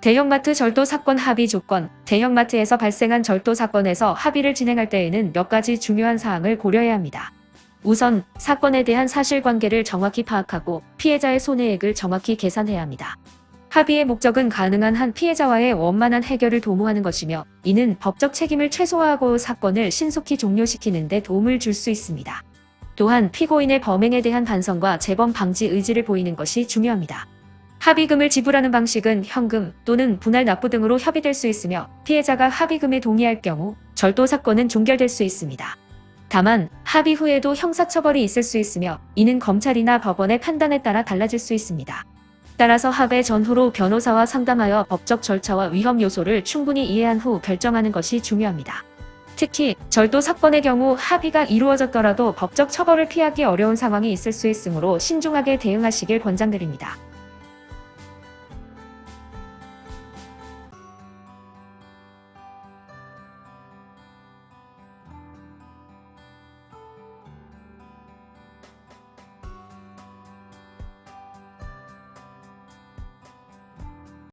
대형마트 절도 사건 합의 조건 대형마트에서 발생한 절도 사건에서 합의를 진행할 때에는 몇 가지 중요한 사항을 고려해야 합니다. 우선 사건에 대한 사실관계를 정확히 파악하고 피해자의 손해액을 정확히 계산해야 합니다. 합의의 목적은 가능한 한 피해자와의 원만한 해결을 도모하는 것이며 이는 법적 책임을 최소화하고 사건을 신속히 종료시키는 데 도움을 줄 수 있습니다. 또한 피고인의 범행에 대한 반성과 재범 방지 의지를 보이는 것이 중요합니다. 합의금을 지불하는 방식은 현금 또는 분할 납부 등으로 협의될 수 있으며 피해자가 합의금에 동의할 경우 절도 사건은 종결될 수 있습니다. 다만 합의 후에도 형사처벌이 있을 수 있으며 이는 검찰이나 법원의 판단에 따라 달라질 수 있습니다. 따라서 합의 전후로 변호사와 상담하여 법적 절차와 위험 요소를 충분히 이해한 후 결정하는 것이 중요합니다. 특히 절도 사건의 경우 합의가 이루어졌더라도 법적 처벌을 피하기 어려운 상황이 있을 수 있으므로 신중하게 대응하시길 권장드립니다.